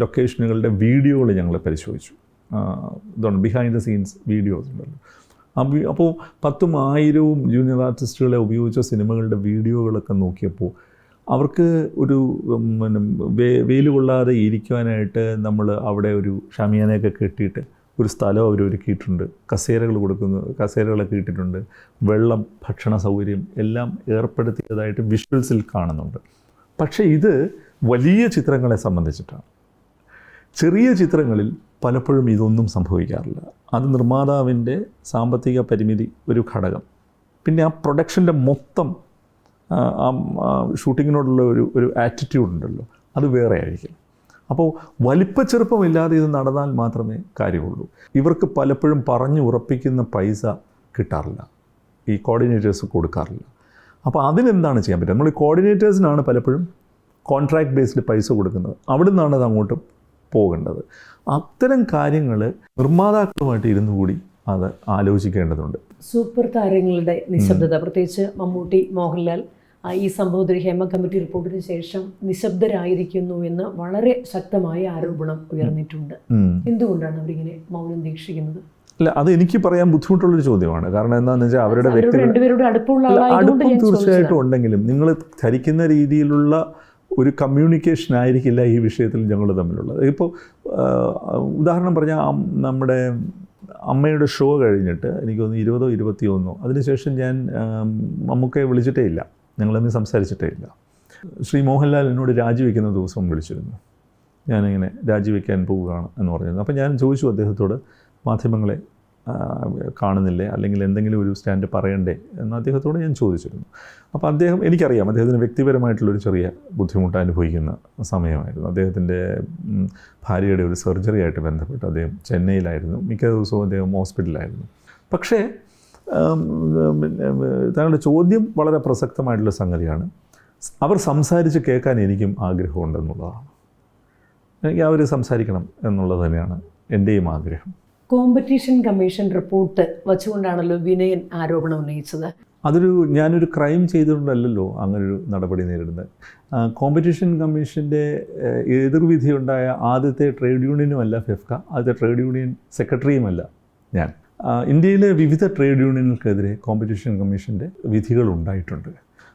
ലൊക്കേഷനുകളുടെ വീഡിയോകൾ ഞങ്ങൾ പരിശോധിച്ചു. ആഹ് ഇതാണ് ബിഹൈൻഡ് ദ സീൻസ് വീഡിയോസ് ഉണ്ടല്ലോ. അപ്പോൾ പത്തും ആയിരവും ജൂനിയർ ആർട്ടിസ്റ്റുകളെ ഉപയോഗിച്ച സിനിമകളുടെ വീഡിയോകളൊക്കെ നോക്കിയപ്പോൾ അവർക്ക് ഒരു പിന്നെ വെയിൽ കൊള്ളാതെ ഇരിക്കുവാനായിട്ട് നമ്മൾ അവിടെ ഒരു ഷമിയാനയൊക്കെ കെട്ടിയിട്ട് ഒരു സ്ഥലം അവർ ഒരുക്കിയിട്ടുണ്ട്. കസേരകൾ കൊടുക്കുന്നു കസേരകളൊക്കെ ഇട്ടിട്ടുണ്ട്. വെള്ളം ഭക്ഷണ സൗകര്യം എല്ലാം ഏർപ്പെടുത്തിയതായിട്ട് വിഷ്വൽസിൽ കാണുന്നുണ്ട്. പക്ഷേ ഇത് വലിയ ചിത്രങ്ങളെ സംബന്ധിച്ചിട്ടാണ്. ചെറിയ ചിത്രങ്ങളിൽ പലപ്പോഴും ഇതൊന്നും സംഭവിക്കാറില്ല. അത് നിർമ്മാതാവിന്റെ സാമ്പത്തിക പരിമിതി ഒരു ഘടകം. പിന്നെ ആ പ്രൊഡക്ഷന്റെ മൊത്തം ആ, ഷൂട്ടിങ്ങിനോടുള്ള ഒരു ഒരു ആറ്റിറ്റ്യൂഡ് ഉണ്ടല്ലോ അത് വേറെ ആയിരിക്കും. അപ്പോൾ വലിപ്പച്ചെറുപ്പമില്ലാതെ ഇത് നടന്നാൽ മാത്രമേ കാര്യമുള്ളൂ. ഇവർക്ക് പലപ്പോഴും പറഞ്ഞു ഉറപ്പിക്കുന്ന പൈസ കിട്ടാറില്ല. ഈ കോർഡിനേറ്റേഴ്സ് കൊടുക്കാറില്ല. അപ്പോൾ അതിനെന്താണ് ചെയ്യാൻ പറ്റുക? നമ്മൾ ഈ കോർഡിനേറ്റേഴ്സിനാണ് പലപ്പോഴും കോൺട്രാക്ട് ബേസ്ഡ് പൈസ കൊടുക്കുന്നത്. അവിടെ നിന്നാണ് അത് അങ്ങോട്ട് പോകേണ്ടത്. അത്തരം കാര്യങ്ങൾ നിർമ്മാതാക്കളുമായിട്ട് ഇരുന്നു കൂടി അത് ആലോചിക്കേണ്ടതുണ്ട്.
സൂപ്പർ താരങ്ങളുടെ നിശബ്ദത. പ്രത്യേകിച്ച് മമ്മൂട്ടി മോഹൻലാൽ ഈ സംഭവത്തിൽ ഹേമ കമ്മിറ്റി റിപ്പോർട്ടിന് ശേഷം നിശബ്ദരായിരിക്കുന്നു എന്ന് വളരെ ശക്തമായ ആരോപണം ഉയർന്നിട്ടുണ്ട്. എന്തുകൊണ്ടാണ് അവരിങ്ങനെ മൗനം ദീക്ഷിക്കുന്നത്
അല്ല അത് എനിക്ക് പറയാൻ ബുദ്ധിമുട്ടുള്ളൊരു ചോദ്യമാണ്. കാരണം എന്താണെന്ന് വെച്ചാൽ അവരുടെ
വ്യക്തി
അടുപ്പം തീർച്ചയായിട്ടും ഉണ്ടെങ്കിലും നിങ്ങൾ ധരിക്കുന്ന രീതിയിലുള്ള ഒരു കമ്മ്യൂണിക്കേഷൻ ആയിരിക്കില്ല ഈ വിഷയത്തിൽ ഞങ്ങൾ തമ്മിലുള്ളത്. ഇപ്പോൾ ഉദാഹരണം പറഞ്ഞാൽ നമ്മുടെ അമ്മയുടെ ഷോ കഴിഞ്ഞിട്ട് എനിക്ക് തോന്നുന്നു ഇരുപതോ ഇരുപത്തിയൊന്നോ അതിനുശേഷം ഞാൻ മമ്മൂക്കയെ വിളിച്ചിട്ടേ ഇല്ല. ഞങ്ങളൊന്നും സംസാരിച്ചിട്ടേ ഇല്ല. ശ്രീ മോഹൻലാൽ എന്നോട് രാജിവെക്കുന്ന ദിവസം വിളിച്ചിരുന്നു. ഞാനിങ്ങനെ രാജിവെക്കാൻ പോവുകയാണ് എന്ന് പറഞ്ഞിരുന്നു. അപ്പോൾ ഞാൻ ചോദിച്ചു അദ്ദേഹത്തോട് മാധ്യമങ്ങളെ കാണുന്നില്ലേ? അല്ലെങ്കിൽ എന്തെങ്കിലും ഒരു സ്റ്റാൻഡ് പറയണ്ടേ എന്ന് അദ്ദേഹത്തോട് ഞാൻ ചോദിച്ചിരുന്നു. അപ്പോൾ അദ്ദേഹം എനിക്കറിയാം അദ്ദേഹത്തിന് വ്യക്തിപരമായിട്ടുള്ളൊരു ചെറിയ ബുദ്ധിമുട്ട് അനുഭവിക്കുന്ന സമയമായിരുന്നു. അദ്ദേഹത്തിന്റെ ഭാര്യയുടെ ഒരു സർജറി ആയിട്ട് ബന്ധപ്പെട്ട് അദ്ദേഹം ചെന്നൈയിലായിരുന്നു. മിക്ക ദിവസവും അദ്ദേഹം ഹോസ്പിറ്റലിലായിരുന്നു. പക്ഷേ താങ്കളുടെ ചോദ്യം വളരെ പ്രസക്തമായിട്ടുള്ള സംഗതിയാണ്. അവർ സംസാരിച്ച് കേൾക്കാൻ എനിക്കും ആഗ്രഹമുണ്ടെന്നുള്ളതാണ്. എനിക്ക് അവർ സംസാരിക്കണം എന്നുള്ളത് തന്നെയാണ് എന്റെയും ആഗ്രഹം.
കോമ്പറ്റീഷൻ കമ്മീഷൻ റിപ്പോർട്ട് വച്ചുകൊണ്ടാണല്ലോ വിനയൻ ആരോപണം ഉന്നയിച്ചത്.
അതൊരു ഞാനൊരു ക്രൈം ചെയ്തുകൊണ്ടല്ലല്ലോ അങ്ങനൊരു നടപടി നേരിടുന്നത്. കോമ്പറ്റീഷൻ കമ്മീഷന്റെ എതിർവിധിയുണ്ടായ ആദ്യത്തെ ട്രേഡ് യൂണിയനുമല്ല ഫെഫ്ക ആദ്യത്തെ ട്രേഡ് യൂണിയൻ സെക്രട്ടറിയുമല്ല ഞാൻ. ഇന്ത്യയിലെ വിവിധ ട്രേഡ് യൂണിയനുകൾക്കെതിരെ കോമ്പറ്റീഷൻ കമ്മീഷന്റെ വിധികൾ ഉണ്ടായിട്ടുണ്ട്.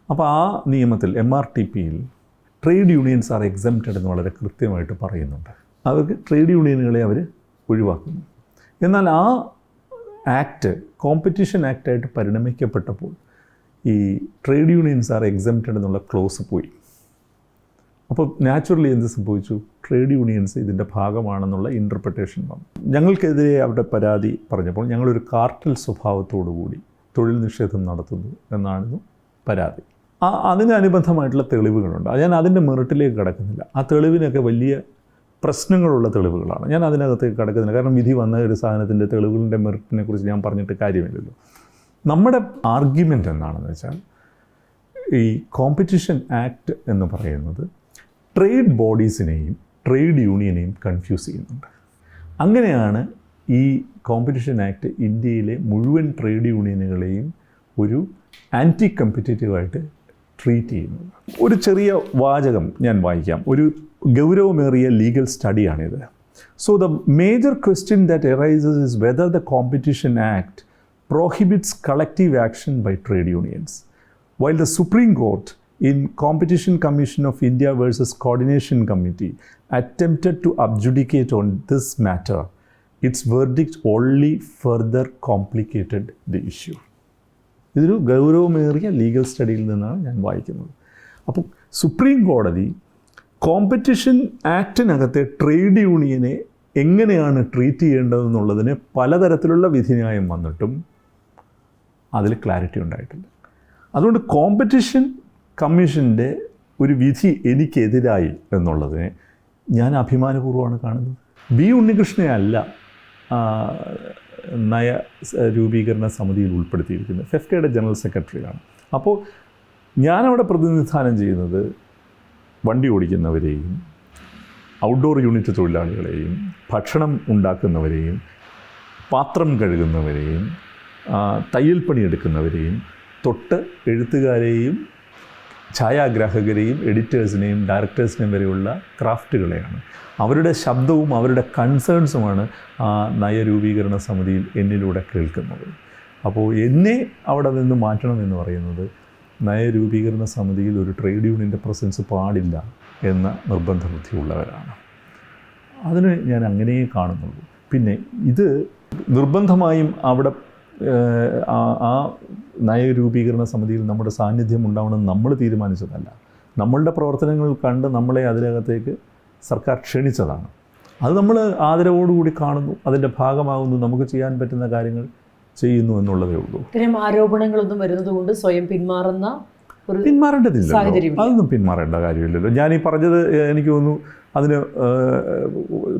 അപ്പോൾ ആ നിയമത്തിൽ എം ആർ ടി പിയിൽ ട്രേഡ് യൂണിയൻസ് ആർ എക്സംപ്റ്റഡ് എന്ന് വളരെ കൃത്യമായിട്ട് പറയുന്നുണ്ട്. അവർക്ക് ട്രേഡ് യൂണിയനുകളെ അവർ ഒഴിവാക്കുന്നു. എന്നാൽ ആ ആക്ട് കോമ്പറ്റീഷൻ ആക്റ്റായിട്ട് പരിണമിക്കപ്പെട്ടപ്പോൾ ഈ ട്രേഡ് യൂണിയൻസ് ആർ എക്സംപ്റ്റഡ് എന്നുള്ള ക്ലോസ് പോയി. അപ്പോൾ നാച്ചുറലി എന്ത് സംഭവിച്ചു? ട്രേഡ് യൂണിയൻസ് ഇതിന്റെ ഭാഗമാണെന്നുള്ള ഇന്റർപ്രിട്ടേഷൻ വന്നു. ഞങ്ങൾക്കെതിരെ അവിടെ പരാതി പറഞ്ഞപ്പോൾ ഞങ്ങളൊരു കാർട്ടൽ സ്വഭാവത്തോടു കൂടി തൊഴിൽ നിഷേധം നടത്തുന്നു എന്നായിരുന്നു പരാതി. ആ അതിന് അനുബന്ധമായിട്ടുള്ള തെളിവുകളുണ്ട്. ഞാൻ അതിന്റെ മെറിറ്റിലേക്ക് കിടക്കുന്നില്ല. ആ തെളിവിനൊക്കെ വലിയ പ്രശ്നങ്ങളുള്ള തെളിവുകളാണ്. ഞാൻ അതിനകത്ത് കിടക്കുന്നില്ല. കാരണം വിധി വന്ന ഒരു സാധനത്തിന്റെ തെളിവുകളുടെ മെറിറ്റിനെ കുറിച്ച് ഞാൻ പറഞ്ഞിട്ട് കാര്യമില്ലല്ലോ. നമ്മുടെ ആർഗ്യുമെന്റ് എന്താണെന്ന് വെച്ചാൽ ഈ കോമ്പറ്റീഷൻ ആക്ട് എന്ന് പറയുന്നത് ട്രേഡ് ബോഡീസിനെയും ട്രേഡ് യൂണിയനെയും കൺഫ്യൂസ് ചെയ്യുന്നുണ്ട്. അങ്ങനെയാണ് ഈ കോമ്പറ്റീഷൻ ആക്ട് ഇന്ത്യയിലെ മുഴുവൻ ട്രേഡ് യൂണിയനുകളെയും ഒരു ആന്റി കമ്പറ്റേറ്റീവായിട്ട് ട്രീറ്റ് ചെയ്യുന്നത്. ഒരു ചെറിയ വാചകം ഞാൻ വായിക്കാം. ഒരു ഗൗരവമേറിയ legal സ്റ്റഡിയാണിത് so the major question that arises is whether the competition act prohibits collective action by trade unions while the Supreme Court in competition commission of India versus coordination committee attempted to adjudicate on this matter its verdict only further complicated the issue ഇതൊരു ഗൗരവമേറിയ legal സ്റ്റഡിയിൽ നിന്നാണ് ഞാൻ വായിക്കുന്നത്. അപ്പോൾ supreme കോടതി competition ആക്ടിനകത്തെ trade യൂണിയനെ എങ്ങനെയാണ് treat ചെയ്യേണ്ടതെന്നുള്ളതിന് പലതരത്തിലുള്ള വിധിന്യായം വന്നിട്ടും അതിൽ ക്ലാരിറ്റി ഉണ്ടായിട്ടില്ല അതുകൊണ്ട് കോമ്പറ്റീഷൻ കമ്മീഷന്റെ ഒരു വിധി എനിക്കെതിരായി എന്നുള്ളതിനെ ഞാൻ അഭിമാനപൂർവമാണ് കാണുന്നത്. ബി ഉണ്ണികൃഷ്ണനെ അല്ല നയ രൂപീകരണ സമിതിയിൽ ഉൾപ്പെടുത്തിയിരിക്കുന്നത്. ഫെഫ്കയുടെ ജനറൽ സെക്രട്ടറിയാണ് അപ്പോൾ ഞാനവിടെ പ്രതിനിധാനം ചെയ്യുന്നത് വണ്ടി ഓടിക്കുന്നവരെയും ഔട്ട്ഡോർ യൂണിറ്റ് തൊഴിലാളികളെയും ഭക്ഷണം ഉണ്ടാക്കുന്നവരെയും പാത്രം കഴുകുന്നവരെയും തയ്യൽ പണിയെടുക്കുന്നവരെയും തൊട്ട് എഴുത്തുകാരെയും ഛായാഗ്രാഹകരെയും എഡിറ്റേഴ്സിനെയും ഡയറക്ടേഴ്സിനെയും വരെയുള്ള ക്രാഫ്റ്റുകളെയാണ്. അവരുടെ ശബ്ദവും അവരുടെ കൺസേൺസുമാണ് ആ നയരൂപീകരണ സമിതിയിൽ എന്നിലൂടെ കേൾക്കുന്നത്. അപ്പോൾ എന്നെ അവിടെ നിന്ന് മാറ്റണം എന്ന് പറയുന്നത് നയരൂപീകരണ സമിതിയിൽ ഒരു ട്രേഡ് യൂണിയന്റെ പ്രസൻസ് പാടില്ല എന്ന നിർബന്ധ ബുദ്ധിയുള്ളവരാണ് അതിന് ഞാൻ അങ്ങനെയേ കാണുന്നുള്ളൂ. പിന്നെ ഇത് നിർബന്ധമായും അവിടെ ആ നയരൂപീകരണ സമിതിയിൽ നമ്മുടെ സാന്നിധ്യം ഉണ്ടാവണമെന്ന് നമ്മൾ തീരുമാനിച്ചതല്ല. നമ്മളുടെ പ്രവർത്തനങ്ങൾ കണ്ട് നമ്മളെ അതിനകത്തേക്ക് സർക്കാർ ക്ഷണിച്ചതാണ്. അത് നമ്മൾ ആദരവോടുകൂടി കാണുന്നു അതിന്റെ ഭാഗമാകുന്നു നമുക്ക് ചെയ്യാൻ പറ്റുന്ന കാര്യങ്ങൾ ചെയ്യുന്നു എന്നുള്ളതേ ഉള്ളൂ.
ഇത്തരം ആരോപണങ്ങളൊന്നും വരുന്നത് കൊണ്ട് സ്വയം പിന്മാറുന്ന ഒരു പിന്മാറേണ്ടതില്ല.
അതൊന്നും പിന്മാറേണ്ട കാര്യമില്ലല്ലോ. ഞാൻ ഈ പറഞ്ഞത് എനിക്ക് തോന്നുന്നു അതിന്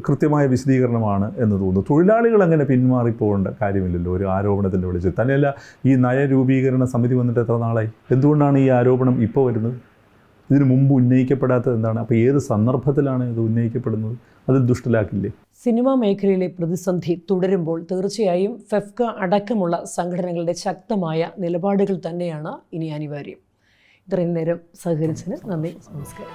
കൃത്യമായ വിശദീകരണമാണ് എന്ന് തോന്നുന്നു. തൊഴിലാളികൾ അങ്ങനെ പിന്മാറിപ്പോകേണ്ട കാര്യമില്ലല്ലോ ഒരു ആരോപണത്തിന്റെ വിളിച്ച് തന്നെയല്ല ഈ നയരൂപീകരണ സമിതി വന്നിട്ട് എത്ര നാളായി? എന്തുകൊണ്ടാണ് ഈ ആരോപണം ഇപ്പോൾ വരുന്നത്? ഇതിനു മുമ്പ് ഉന്നയിക്കപ്പെടാത്തത് എന്താണ്? അപ്പോൾ ഏത് സന്ദർഭത്തിലാണ് ഇത് ഉന്നയിക്കപ്പെടുന്നത്? അത് ദുഷ്ടലാക്കില്ലേ?
സിനിമാ മേഖലയിലെ പ്രതിസന്ധി തുടരുമ്പോൾ തീർച്ചയായും ഫെഫ്ക അടക്കമുള്ള സംഘടനകളുടെ ശക്തമായ നിലപാടുകൾ തന്നെയാണ് ഇനി അനിവാര്യം. ഇത്രയും നേരം സഹകരിച്ചതിന് നന്ദി നമസ്കാരം.